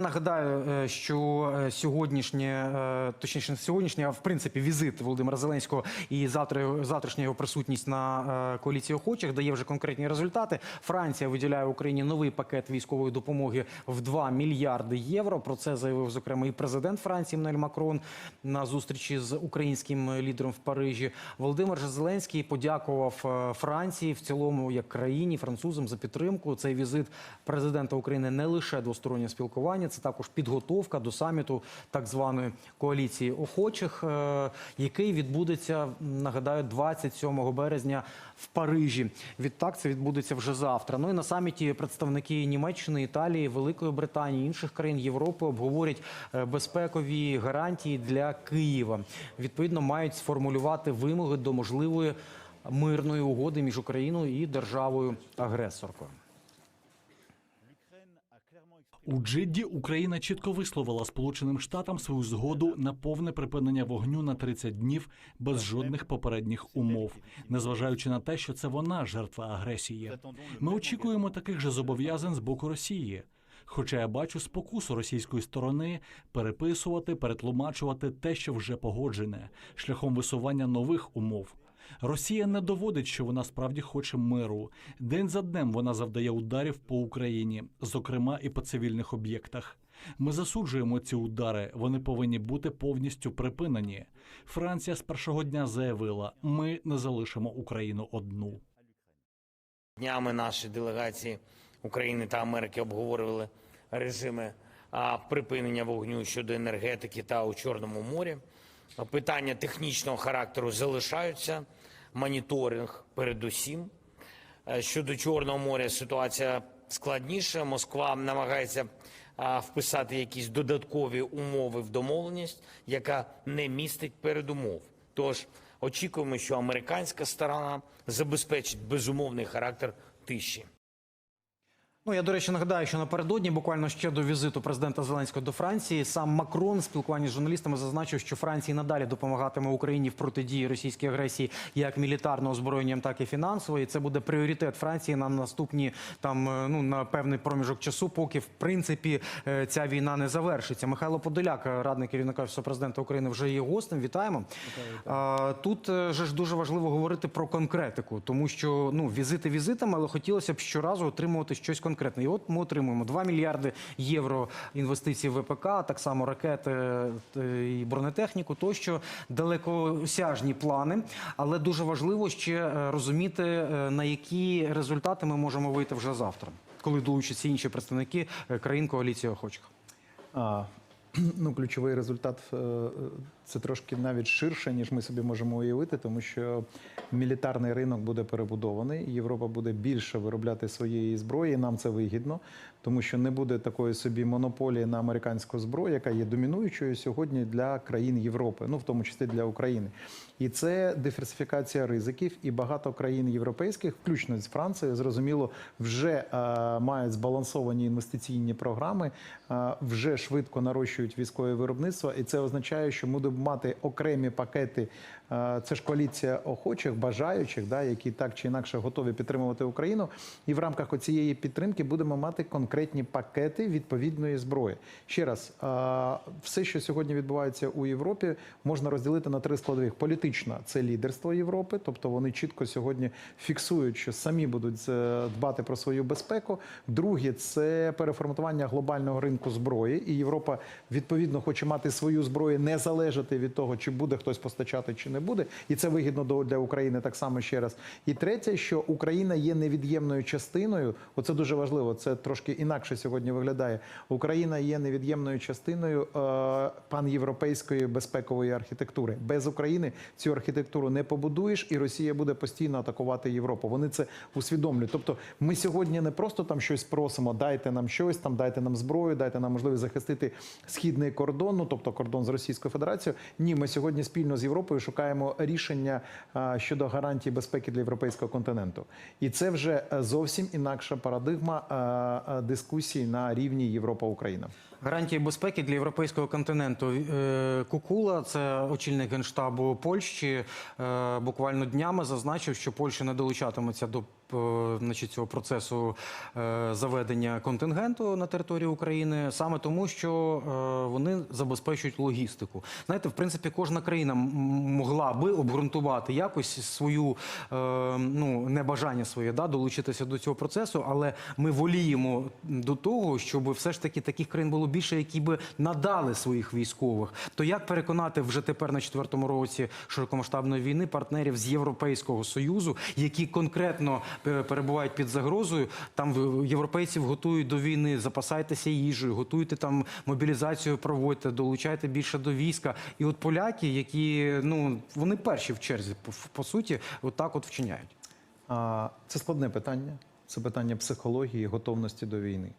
Нагадаю, е, що е, сьогоднішнє, е, точніше, не сьогоднішнє, а в принципі візит Володимира Зеленського і завтра завтрашня його присутність на коаліції охочих дає вже конкретні результати. Франція виділяє Україні новий пакет військової допомоги в 2 мільярди євро. Про це заявив зокрема і президент Франції Еммануель Макрон на зустрічі з українським лідером в Парижі. Володимир Зеленський подякував Франції в цілому як країні, французам за підтримку. Цей візит президента України не лише двостороннє спілкування, це також підготовка до саміту так званої коаліції охочих, е, який відбудеться, нагадаю, 27 березня в Парижі. Відтак це відбудеться вже завтра. Ну і на саміті представники Німеччини, Італії, Великої Британії, інших країн Європи обговорять е, безпекові гарантії для Києва. Відповідно, мають сформулювати вимоги до можливої мирної угоди між Україною і державою агресоркою. У Джидді Україна чітко висловила Сполученим Штатам свою згоду на повне припинення вогню на 30 днів без жодних попередніх умов, незважаючи на те, що це вона жертва агресії. Ми очікуємо таких же зобов'язань з боку Росії. Хоча я бачу спокусу російської сторони переписувати, перетлумачувати те, що вже погоджене, шляхом висування нових умов. Росія не доводить, що вона справді хоче миру. День за днем вона завдає ударів по Україні, зокрема і по цивільних об'єктах. Ми засуджуємо ці удари. Вони повинні бути повністю припинені. Франція з першого дня заявила: ми не залишимо Україну одну. Днями наші делегації України та Америки обговорювали режими припинення вогню щодо енергетики та у Чорному морі. Питання технічного характеру залишаються. Моніторинг передусім. Е, Щодо Чорного моря ситуація складніша. Москва намагається вписати якісь додаткові умови в домовленість, яка не містить передумов. Тож очікуємо, що американська сторона забезпечить безумовний характер тиші. Ну я до речі нагадаю, що напередодні, буквально ще до візиту президента Зеленського до Франції, сам Макрон в спілкуванні з журналістами зазначив, що Франція надалі допомагатиме Україні в протидії російській агресії як мілітарно озброєнням, так і фінансово. І це буде пріоритет Франції на наступні там е, ну на певний проміжок часу, поки в принципі е, ця війна не завершиться. Михайло Подоляк, е, радник керівника Офісу президента України, вже є гостем. Вітаємо. Тут же ж дуже важливо говорити про конкретику, тому що ну візити візитами, але хотілося б щоразу отримувати щось конкретне. І от ми отримуємо 2 мільярди євро інвестицій в ВПК, так само ракети е, і бронетехніку, тощо далекосяжні плани. Але дуже важливо ще е, розуміти, е, на які результати ми можемо вийти вже завтра, коли долучаться інші представники країн коаліції охочих. Ну, ключовий результат це трошки навіть ширше, ніж ми собі можемо уявити, тому що мілітарний ринок буде перебудований. Європа буде більше виробляти своєї зброї. і Нам це вигідно, тому що не буде такої собі монополії на американську зброю, яка є домінуючою сьогодні для країн Європи, ну в тому числі для України. І це диверсифікація ризиків. І багато країн європейських, включно з Францією, зрозуміло, вже е, мають збалансовані інвестиційні програми, е, вже швидко нарощують військове виробництво, і це означає, що ми мати окремі пакети. е, Це ж коаліція охочих, бажаючих, да, які так чи інакше готові підтримувати Україну. І в рамках цієї підтримки будемо мати конкретні пакети відповідної зброї. Ще раз, е, все, що сьогодні відбувається у Європі, можна розділити на три складових: політична це лідерство Європи, тобто вони чітко сьогодні фіксують, що самі будуть е, дбати про свою безпеку. Друге це переформатування глобального ринку зброї, і Європа відповідно хоче мати свою зброю, не залежати від того, чи буде хтось постачати, чи не буде. І це вигідно для України так само ще раз. І третє, що Україна є невід'ємною частиною. Оце дуже важливо. Це трошки інакше сьогодні виглядає. Україна є невід'ємною частиною е, панєвропейської безпекової архітектури. Без України цю архітектуру не побудуєш, і Росія буде постійно атакувати Європу. Вони це усвідомлюють. Тобто, ми сьогодні не просто там щось просимо, дайте нам щось, там дайте нам зброю, дайте нам можливість захистити східний кордон, ну тобто кордон з Російською Федерацією. Ні, ми сьогодні спільно з Європою шукаємо рішення щодо гарантії безпеки для європейського континенту. І це вже е, зовсім інакша парадигма дискусій на рівні Європа-Україна. Гарантії безпеки для європейського континенту. Е, Кукула, це очільник генштабу Польщі, е, буквально днями зазначив, що Польща не долучатиметься до е, значить, цього процесу заведення контингенту на території України, саме тому, що вони забезпечують логістику. Знаєте, в принципі, кожна країна могла би обґрунтувати якось свою ну небажання своє да, долучитися до цього процесу, але ми воліємо до того, щоб все ж таки таких країн було більше, які би надали своїх військових. То як переконати вже тепер на четвертому році широкомасштабної війни партнерів з Європейського союзу, які конкретно е, перебувають під загрозою? Там європейців готують до війни, запасайтеся їжею, готуйте там мобілізацію, проводьте, долучайте більше до війська. І от поляки, які ну вони перші в черзі, по, суті, от от вчиняють. Це складне питання. Це питання психології, готовності до війни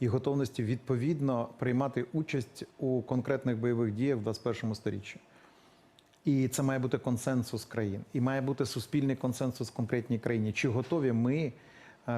і готовності відповідно приймати участь у конкретних бойових діях в 21 сторіччі. І це має бути консенсус країн, і має бути суспільний консенсус в конкретній країні. Чи готові ми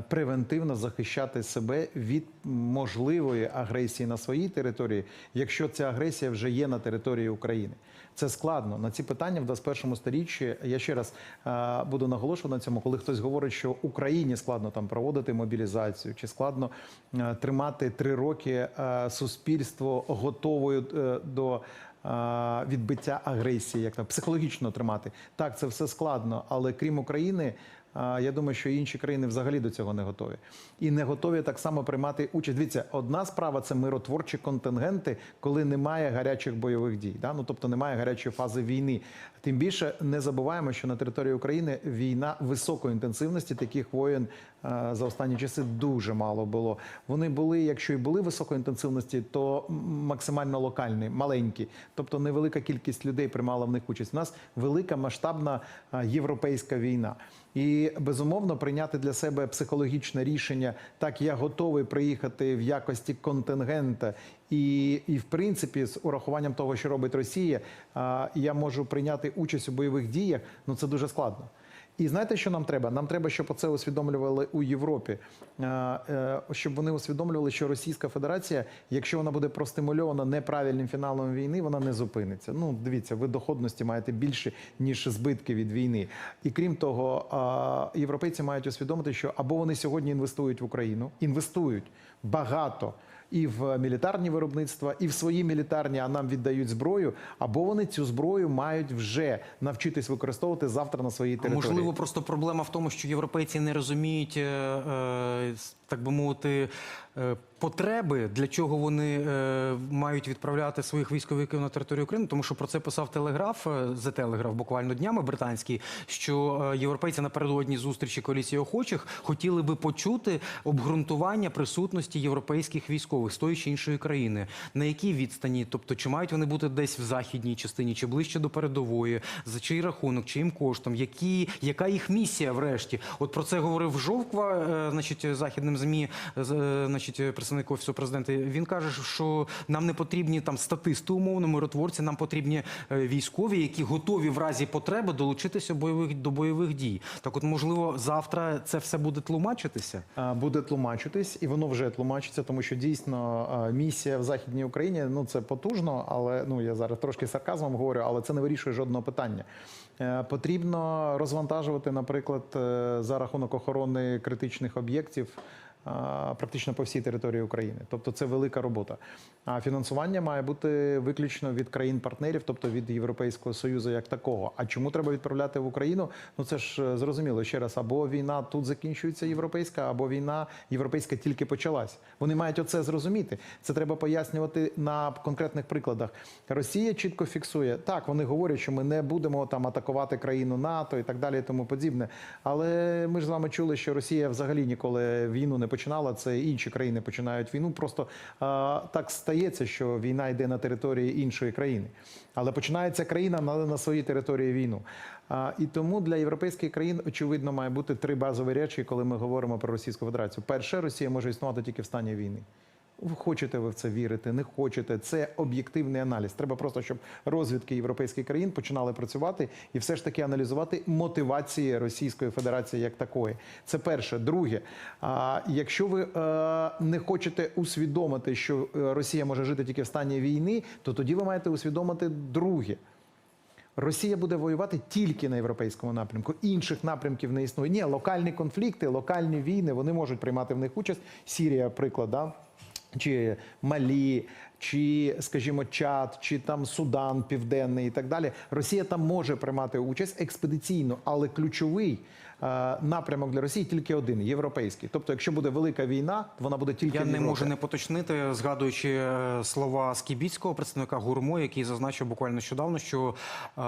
превентивно захищати себе від можливої агресії на своїй території, якщо ця агресія вже є на території України? Це складно. На ці питання в 21 сторіччі я ще раз е, буду наголошувати на цьому, коли хтось говорить, що Україні складно там проводити мобілізацію, чи складно е, тримати три роки е, суспільство готовою е, до відбиття агресії, як там психологічно тримати. Так, це все складно, але крім України. Я думаю, що інші країни взагалі до цього не готові. І не готові так само приймати участь. Дивіться, одна справа це миротворчі контингенти, коли немає гарячих бойових дій. Да? Ну, тобто немає гарячої фази війни. Тим більше не забуваємо, що на території України війна високої інтенсивності таких воєн за останні часи дуже мало було. Вони були, якщо і були високої інтенсивності, то максимально локальні, маленькі. Тобто невелика кількість людей приймала в них участь. У нас велика масштабна європейська війна. І безумовно прийняти для себе психологічне рішення. Так, я готовий приїхати в якості контингента, і, і в принципі, з урахуванням того, що робить Росія, я можу прийняти участь у бойових діях. Ну це дуже складно. І знаєте, що нам треба? Нам треба, щоб це усвідомлювали у Європі, е, е, щоб вони усвідомлювали, що Російська Федерація, якщо вона буде простимульована неправильним фіналом війни, вона не зупиниться. Ну, дивіться, ви доходності маєте більше ніж збитки від війни. І крім того, європейці мають усвідомити, що або вони сьогодні інвестують в Україну, інвестують багато. І в мілітарні виробництва, і в свої мілітарні, а нам віддають зброю, або вони цю зброю мають вже навчитись використовувати завтра на своїй А території. можливо, просто проблема в тому, що європейці не розуміють, е, е, так би мовити, потреби, для чого вони е, мають відправляти своїх військовиків на територію України, тому що про це писав телеграф е, The Telegraph буквально днями британський, що е, європейці напередодні зустрічі коаліції охочих хотіли би почути обґрунтування присутності європейських військових з тої чи іншої країни. На якій відстані, тобто чи мають вони бути десь в західній частині, чи ближче до передової, за чий рахунок, чиїм коштом, які, яка їх місія врешті? От про це говорив Жовква, е, значить, західним змі, з- е, значить, представник офісу президента. Він каже, що нам не потрібні там статисти, умовно, миротворці, нам потрібні е, військові, які готові в разі потреби долучитися бойових до бойових дій. Так, от можливо, завтра це все буде тлумачитися. Буде тлумачитись, і воно вже тлумачиться, тому що дійсно місія в західній Україні ну це потужно, але ну я зараз трошки сарказмом говорю, але це не вирішує жодного питання. Е, Потрібно розвантажувати, наприклад, е, за рахунок охорони критичних об'єктів. Практично по всій території України, тобто це велика робота. А фінансування має бути виключно від країн-партнерів, тобто від Європейського союзу як такого. А чому треба відправляти в Україну? Ну це ж е, зрозуміло ще раз. Або війна тут закінчується європейська, або війна європейська тільки почалась. Вони мають оце зрозуміти. Це треба пояснювати на конкретних прикладах. Росія чітко фіксує так. Вони говорять, що ми не будемо там атакувати країну НАТО і так далі, і тому подібне. Але ми ж з вами чули, що Росія взагалі ніколи війну не починала. Це інші країни починають війну. Просто а, так стається, що війна йде на території іншої країни, але починається країна на, на своїй території війну. А, і тому для європейських країн очевидно має бути три базові речі, коли ми говоримо про Російську Федерацію. Перше, Росія може існувати тільки в стані війни. Хочете ви в це вірити, не хочете. Це об'єктивний аналіз. Треба просто, щоб розвідки європейських країн починали працювати і все ж таки аналізувати мотивації Російської Федерації як такої. Це перше. Друге, а, якщо ви е, не хочете усвідомити, що е, Росія може жити тільки в стані війни, то тоді ви маєте усвідомити друге. Росія буде воювати тільки на європейському напрямку. Інших напрямків не існує. Ні, локальні конфлікти, локальні війни, вони можуть приймати в них участь. Сірія, приклад, да? Чи Малі, чи, скажімо, Чад, чи там Судан Південний і так далі. Росія там може приймати участь експедиційно, але ключовий напрямок для Росії тільки один європейський. Тобто, якщо буде велика війна, вона буде тільки Я в не можу не поточнити, згадуючи е, слова Скібіцького, представника ГУРМО, який зазначив буквально нещодавно, що е,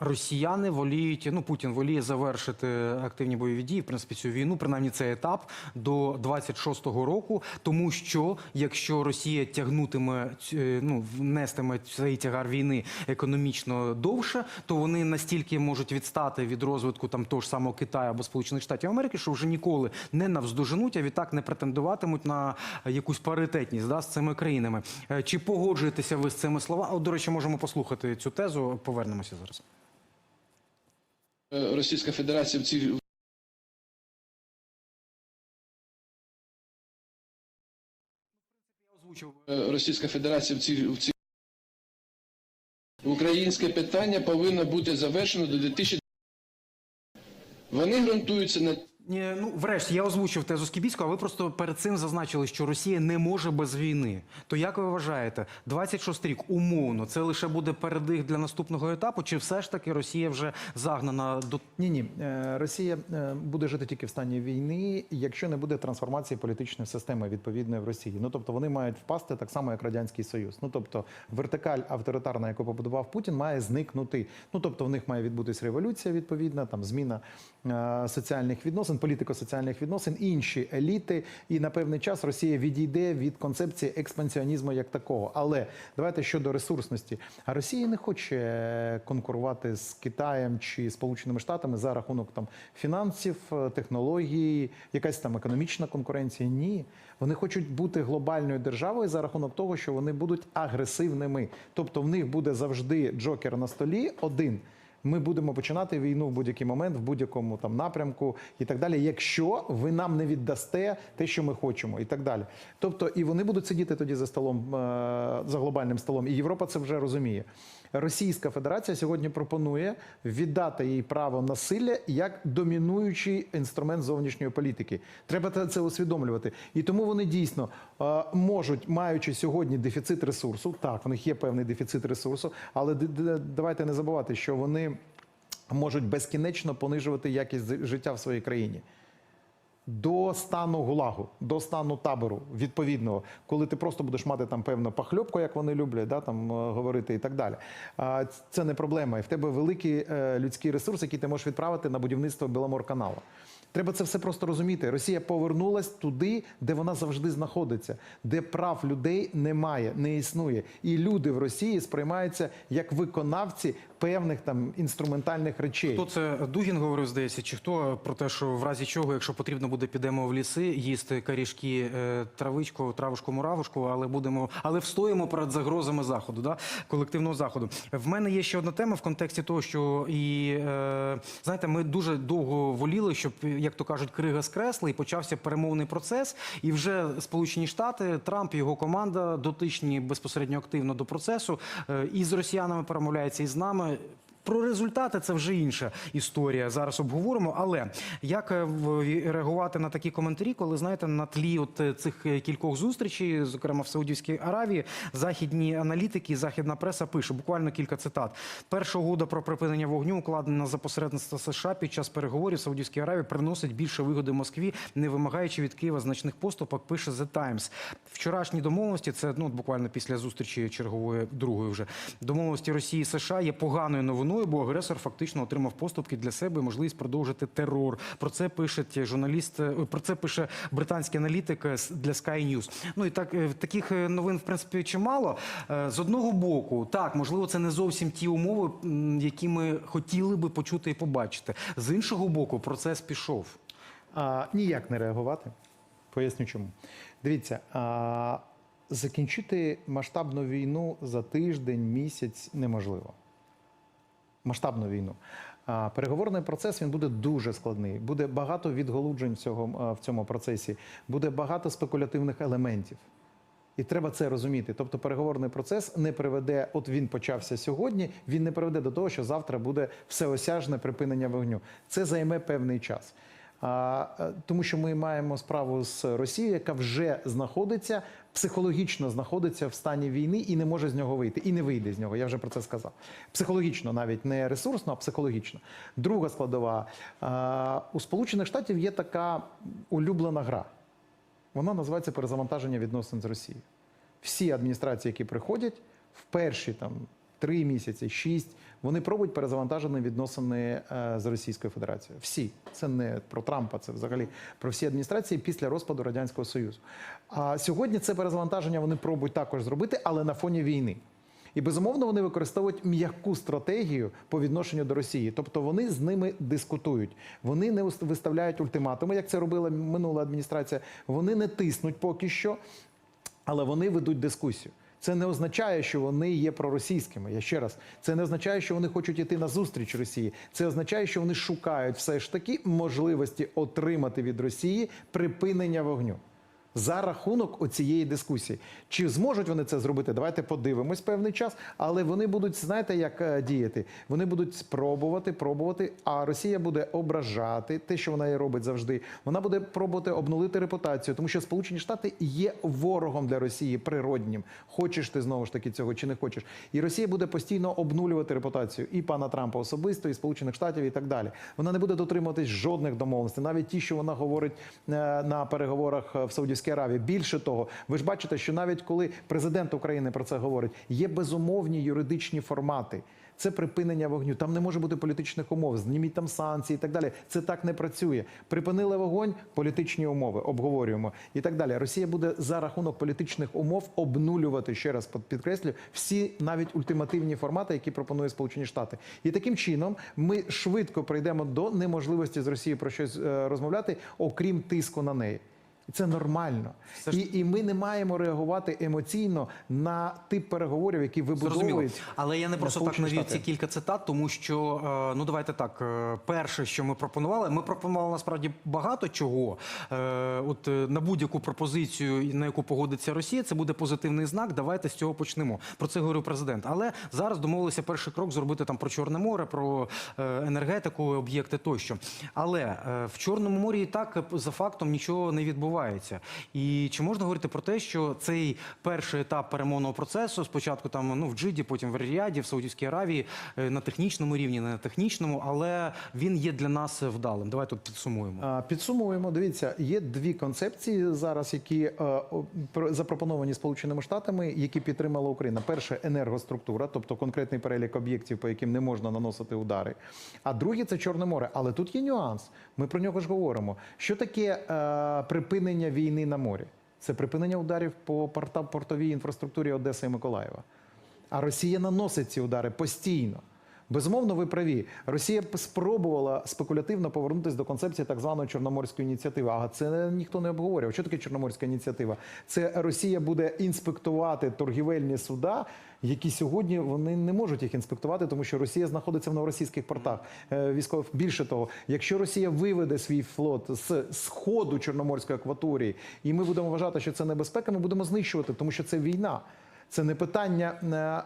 росіяни воліють, ну Путін воліє завершити активні бойові дії, в принципі, цю війну, принаймні цей етап до 26-го року, тому що якщо Росія тягнутиме е, ну внестиме цей тягар війни економічно довше, то вони настільки можуть відстати від розвитку там того ж самого Китаю або Сполучених Штатів Америки, що вже ніколи не навздоженуть, а відтак не претендуватимуть на якусь паритетність да, з цими країнами. Е, Чи погоджуєтеся ви з цими словами? От, до речі, можемо послухати цю тезу. Повернемося зараз. Е, Російська Федерація в цій Е, Російська Федерація в цій в цій українське питання повинно бути завершено до 2000 Вони ґрунтуються на ну, врешті, я озвучив тезу Скібіцького, а ви просто перед цим зазначили, що Росія не може без війни. То як ви вважаєте, 26 рік умовно це лише буде передих для наступного етапу, чи все ж таки Росія вже загнана до Ні, ні, Е, Росія е, буде жити тільки в стані війни, якщо не буде трансформації політичної системи відповідної в Росії. Ну тобто вони мають впасти так само, як радянський союз. Ну тобто вертикаль авторитарна, яку побудував Путін, має зникнути. Ну тобто в них має відбутись революція відповідна, там зміна е, соціальних відносин, політико-соціальних відносин, інші еліти. І на певний час Росія відійде від концепції експансіонізму як такого. Але давайте щодо ресурсності. А Росія не хоче конкурувати з Китаєм чи Сполученими Штатами за рахунок там фінансів, технологій, якась там економічна конкуренція. Ні, вони хочуть бути глобальною державою за рахунок того, що вони будуть агресивними. Тобто в них буде завжди джокер на столі один. Ми будемо починати війну в будь-який момент, в будь-якому там напрямку і так далі, якщо ви нам не віддасте те, що ми хочемо, і так далі. Тобто, і вони будуть сидіти тоді за столом е, за глобальним столом, і Європа це вже розуміє. Російська Федерація сьогодні пропонує віддати їй право насилля як домінуючий інструмент зовнішньої політики. Треба це усвідомлювати. І тому вони дійсно можуть, маючи сьогодні дефіцит ресурсу, так, в них є певний дефіцит ресурсу, але давайте не забувати, що вони можуть безкінечно понижувати якість життя в своїй країні. До стану гулагу, до стану табору відповідного, коли ти просто будеш мати там певну пахльопку, як вони люблять, да, там е, говорити і так далі. А це не проблема. І в тебе великий е, людський ресурс, який ти можеш відправити на будівництво Біломорканалу. Треба це все просто розуміти. Росія повернулась туди, де вона завжди знаходиться, де прав людей немає, не існує. І люди в Росії сприймаються як виконавці певних там інструментальних речей. Хто це Дугін говорив, здається, чи хто про те, що в разі чого, якщо потрібно буде, підемо в ліси, їсти корішки, е, травичку, травушку, муравушку, але будемо, але встоїмо перед загрозами заходу, да? колективного заходу. В мене є ще одна тема в контексті того, що і е, знаєте, ми дуже довго воліли, щоб, як то кажуть, крига скресла, і почався перемовний процес. І вже Сполучені Штати, Трамп, і його команда дотичні безпосередньо активно до процесу. Е, і з росіянами перемовляється, і з нами. Про результати це вже інша історія. Зараз обговоримо. Але як е, реагувати на такі коментарі, коли знаєте на тлі от е, цих е, кількох зустрічей, зокрема в Саудівській Аравії, західні аналітики, західна преса пише буквально кілька цитат. Перша угода про припинення вогню, укладена за посередництва США під час переговорів Саудівській Аравії, приносить більше вигоди Москві, не вимагаючи від Києва значних поступок. Пише The Times. Вчорашні домовленості, це ну буквально після зустрічі чергової другої вже домовленості Росії і США є поганою новиною, бо агресор фактично отримав поступки для себе і можливість продовжити терор. Про це пише журналіст. е, Про це пише британський аналітик е, для Sky News. Ну і так е, таких новин, в принципі, чимало. З одного боку, так можливо, це не зовсім ті умови, які ми хотіли би почути і побачити. З іншого боку, процес пішов. А, ніяк не реагувати. Поясню чому. Дивіться, а, закінчити масштабну війну за тиждень, місяць неможливо. Масштабну війну. Переговорний процес він буде дуже складний. Буде багато відголуджень в цього, в цьому процесі, буде багато спекулятивних елементів. І треба це розуміти. Тобто переговорний процес не приведе, от він почався сьогодні, він не приведе до того, що завтра буде всеосяжне припинення вогню. Це займе певний час. Е, тому що ми маємо справу з Росією, яка вже знаходиться психологічно знаходиться в стані війни і не може з нього вийти, і не вийде з нього. Я вже про це сказав. Психологічно, навіть не ресурсно, а психологічно. Друга складова у Сполучених Штатів є така улюблена гра. Вона називається перезавантаження відносин з Росією. Всі адміністрації, які приходять, в перші там три місяці, шість, вони пробують перезавантажені відносини е, з Російською Федерацією. Всі це не про Трампа, це взагалі про всі адміністрації після розпаду радянського союзу. А сьогодні це перезавантаження вони пробують також зробити, але на фоні війни. І безумовно вони використовують м'яку стратегію по відношенню до Росії. Тобто вони з ними дискутують. Вони не виставляють ультиматуми, як це робила минула адміністрація. Вони не тиснуть поки що, але вони ведуть дискусію. Це не означає, що вони є проросійськими. Я ще раз, це не означає, що вони хочуть іти на зустріч Росії. Це означає, що вони шукають все ж таки можливості отримати від Росії припинення вогню. За рахунок оцієї дискусії. Чи зможуть вони це зробити? Давайте подивимось певний час, але вони будуть, знаєте, як е, діяти? Вони будуть спробувати, пробувати, а Росія буде ображати те, що вона і робить завжди. Вона буде пробувати обнулити репутацію, тому що Сполучені Штати є ворогом для Росії природнім. Хочеш ти знову ж таки цього чи не хочеш? І Росія буде постійно обнулювати репутацію і пана Трампа особисто, і Сполучених Штатів, і так далі. Вона не буде дотримуватись жодних домовленостей, навіть ті, що вона говорить е, на переговорах е, в Саудівській Аравії. Більше того, ви ж бачите, що навіть коли президент України про це говорить, є безумовні юридичні формати. Це припинення вогню. Там не може бути політичних умов, зніміть там санкції і так далі. Це так не працює. Припинили вогонь, політичні умови обговорюємо і так далі. Росія буде за рахунок політичних умов обнулювати ще раз під- підкреслю всі навіть ультимативні формати, які пропонує Сполучені Штати. І таким чином ми швидко прийдемо до неможливості з Росією про щось е, розмовляти, окрім тиску на неї. І Це нормально, Все ж- і, і ми не маємо реагувати емоційно на тип переговорів, які вибудовують. Але я не просто так навів ці кілька цитат, тому що е, ну давайте так. е, Перше, що ми пропонували, ми пропонували насправді багато чого. Е, От на будь-яку пропозицію, на яку погодиться Росія, це буде позитивний знак. Давайте з цього почнемо. Про це говорив президент. Але зараз домовилися перший крок зробити там про Чорне море, про енергетику, об'єкти тощо. Але в Чорному морі і так за фактом нічого не відбувається. І чи можна говорити про те, що цей перший етап перемовного процесу, спочатку там ну в Джиді, потім в Ріаді, в Саудівській Аравії, е, на технічному рівні, не на технічному, але він є для нас вдалим. Давайте тут підсумуємо. Підсумуємо. Дивіться, є дві концепції зараз, які е, про- запропоновані Сполученими Штатами, які підтримала Україна. Перше енергоструктура, тобто конкретний перелік об'єктів, по яким не можна наносити удари. А друге це Чорне море. Але тут є нюанс. Ми про нього ж говоримо. Що таке е, припинення війни на морі? Це припинення ударів по порта, портовій інфраструктурі Одеси і Миколаєва. А Росія наносить ці удари постійно. Безумовно, ви праві. Росія спробувала спекулятивно повернутися до концепції так званої чорноморської ініціативи. А це ніхто не обговорював. Що таке чорноморська ініціатива? Це Росія буде інспектувати торгівельні суда, які сьогодні вони не можуть їх інспектувати, тому що Росія знаходиться в новоросійських портах. Е, Військових більше того, якщо Росія виведе свій флот з сходу Чорноморської акваторії, і ми будемо вважати, що це небезпека, ми будемо знищувати, тому що це війна. Це не питання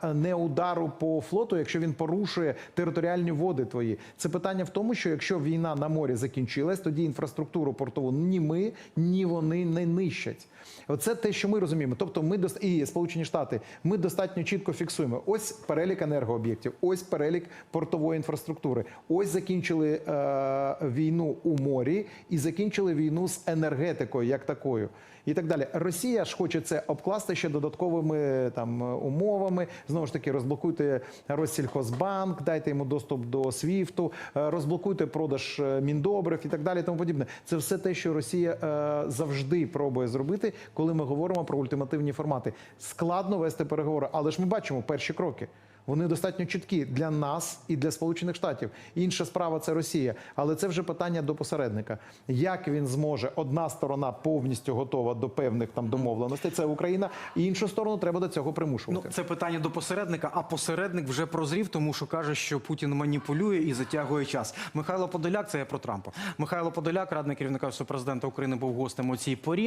е, не удару по флоту, якщо він порушує територіальні води твої. Це питання в тому, що якщо війна на морі закінчилась, тоді інфраструктуру портову ні ми, ні вони не нищать. Оце те, що ми розуміємо. Тобто, ми дос- і Сполучені Штати, ми достатньо чітко фіксуємо. Ось перелік енергооб'єктів, ось перелік портової інфраструктури. Ось закінчили е, війну у морі і закінчили війну з енергетикою як такою. І так далі. Росія ж хоче це обкласти ще додатковими там умовами. Знову ж таки, розблокуйте Россільхозбанк, дайте йому доступ до СВІФТу, е, розблокуйте продаж е, міндобрив і так далі. Тому подібне. Це все те, що Росія е, завжди пробує зробити, коли ми говоримо про ультимативні формати. Складно вести переговори, але ж ми бачимо перші кроки. Вони достатньо чіткі для нас і для Сполучених Штатів. Інша справа це Росія, але це вже питання до посередника. Як він зможе одна сторона повністю готова до певних там домовленостей, це Україна, і іншу сторону треба до цього Ну, примушувати. це питання до посередника, а посередник вже прозрів, тому що каже, що Путін маніпулює і затягує час. Михайло Подоляк, це я про Трампа. Михайло Подоляк, радник керівника Офісу президента України, був гостем у цій порі.